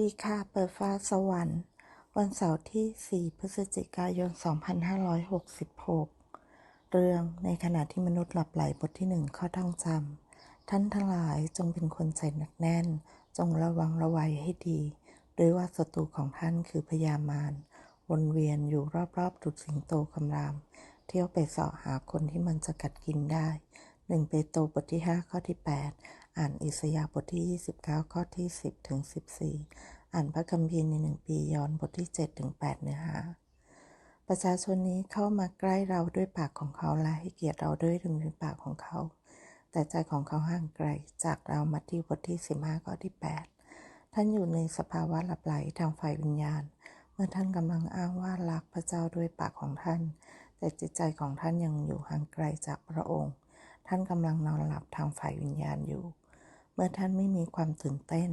ดีค่ะ เปิดฟ้าสวรรค์ วันเสาร์ที่ 4 พฤศจิกายน 2566 เรื่องในขณะที่มนุษย์หลับไหลบทที่หนึ่งข้อท่องจำ ท่านทั้งหลายจงเป็นคนใจหนักแน่น จงระวังระวัยให้ดี ด้วยว่าศัตรูของท่านคือพยามาร วนเวียนอยู่รอบๆดุจสิงโตคำราม เที่ยวไปเสาะหาคนที่มันจะกัดกินได้หนึ่งเปโตรบทที่ 5 ข้อที่ 8 อ่านอิสยาห์บทที่ 29 ข้อที่ 10 ถึง 14 อ่านพระคัมภีร์ในหนึ่งปีย้อนบทที่ 7 ถึง 8 เนื้อหา ประชาชนนี้เข้ามาใกล้เราด้วยปากของเขาและให้เกียรติเราด้วยริมฝีปากของเขา แต่ใจของเขาห่างไกลจากเรามาที่บทที่ 15 ข้อที่ 8 ท่านอยู่ในสภาวะหลับไหลทางฝ่ายวิญญาณ เมื่อท่านกำลังอ้างว่ารักพระเจ้าด้วยปากของท่าน แต่จิตใจของท่านยังอยู่ห่างไกลจากพระองค์ ท่านกำลังนอนหลับทางฝ่ายวิญญาณอยู่ เมื่อท่านไม่มีความตื่นเต้น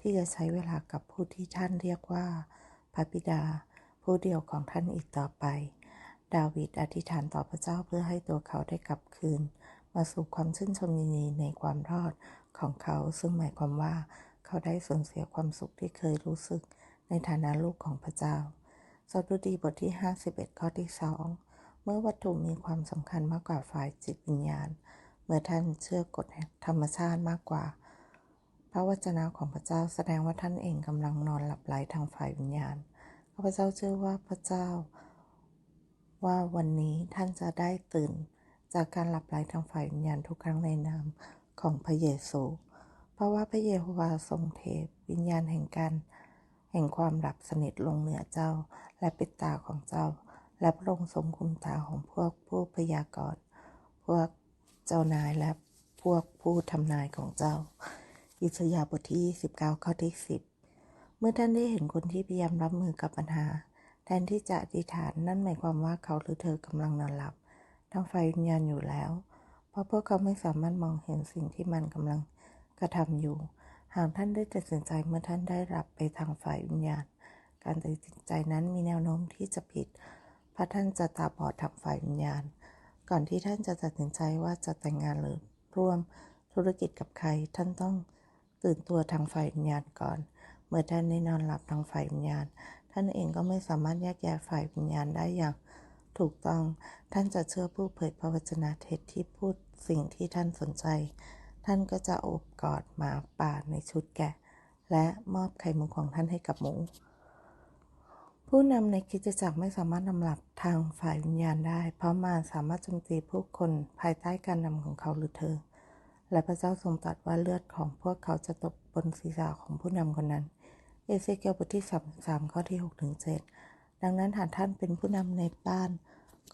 ที่จะใช้เวลากับผู้ที่ท่านเรียกว่าพระบิดา ผู้เดียวของท่านอีกต่อไป ดาวิดอธิษฐานต่อพระเจ้าเพื่อให้ตัวเขาได้กลับคืน มาสู่ความชื่นชมยินดีในความรอดของเขา ซึ่งหมายความว่าเขาได้สูญเสียความสุขที่เคยรู้สึกในฐานะลูกของพระเจ้าสดุดีบทที่ 51 ข้อที่ 2 เมื่อวัตถุมีความสำคัญมากกว่าฝ่ายจิตวิญญาณ เมื่อท่านเชื่อกฎธรรมชาติมากกว่า พระวจนะของพระเจ้าแสดงว่าท่านเองกำลังนอนหลับไหลทางฝ่ายวิญญาณข้าพเจ้าเชื่อว่าพระเจ้า ว่าวันนี้ท่านจะได้ตื่น จากการหลับไหลทางฝ่ายวิญญาณทุกครั้งในนามของพระเยซู เพราะว่าพระเยโฮวาทรงเทวิญญาณแห่งการแห่งความหลับสนิทลงเหนือเจ้า และปิดตาของเจ้า และพระองค์ทรงคุมตาของพวกผู้พยากรณ์พวก เจ้านายและพวกผู้ทำนายของเจ้า อิสยาบทที่29ข้อที่ 10 เมื่อท่านได้เห็นคนที่พยายามรับมือกับปัญหา แทนที่จะอธิษฐานนั่นหมายความว่าเขาหรือเธอกำลังนอนหลับทางไฟวิญญาณอยู่แล้ว เพราะพวกเขาไม่สามารถมองเห็นสิ่งที่มันกำลังกระทำอยู่ หากท่านได้ตัดสินใจเมื่อท่านได้รับไปทางฝ่ายวิญญาณ การตัดสินใจนั้นมีแนวโน้มที่จะผิด เพราะท่านจะตาบอดทางฝ่ายวิญญาณ ก่อนที่ท่านจะตัดสินใจว่าจะแต่งงานหรือร่วมธุรกิจกับใคร ท่านต้องตื่นตัวทางฝ่ายวิญญาณก่อน เมื่อท่านได้นอนหลับทางฝ่ายวิญญาณ ท่านเองก็ไม่สามารถแยกแยะฝ่ายวิญญาณได้อย่าง ถูกต้อง ท่านจะเชื่อผู้เผยพระวจนะเท็จที่พูดสิ่งที่ท่านสนใจ ท่านก็จะโอบกอดหมาป่าในชุดแกะ และมอบไข่มุกของท่านให้กับหมู ผู้นำในคริสตจักรไม่สามารถนำหลับทางฝ่ายวิญญาณได้ เพราะมารสามารถโจมตีผู้คนภายใต้การนำของเขาหรือเธอ และพระเจ้าทรงตรัสว่าเลือดของพวกเขาจะตกบนศีรษะของผู้นำคนนั้น เอเซเคียลบทที่33ข้อที่6ถึง7ดังนั้นหากท่านเป็นผู้นำในบ้าน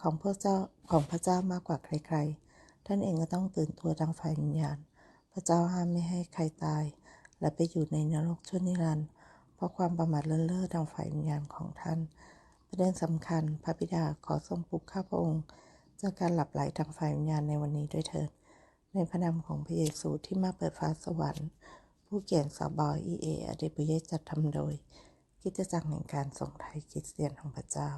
ของพระเจ้าของพระเจ้ามากกว่าใครๆ ท่านเองก็ต้องตื่นตัวทางฝ่ายวิญญาณ พระเจ้าห้ามไม่ให้ใครตาย และไปอยู่ในนรกชั่วนิรันดร์ ราะความประมาทเลินเล่อทางฝ่ายวิญญาณของท่าน ประเด็นสำคัญ พระบิดาขอทรงปลุกข้าพระองค์จากการหลับไหลทางฝ่ายวิญญาณในวันนี้ด้วยเถิด ในพระนามของพระเยซูที่มาเปิดฟ้าสวรรค์ ผู้เขียนสบอยอีเออเดบุเยจัดทำโดย กิจจักรแห่งการทรงไทยคริสเตียนของพระเจ้า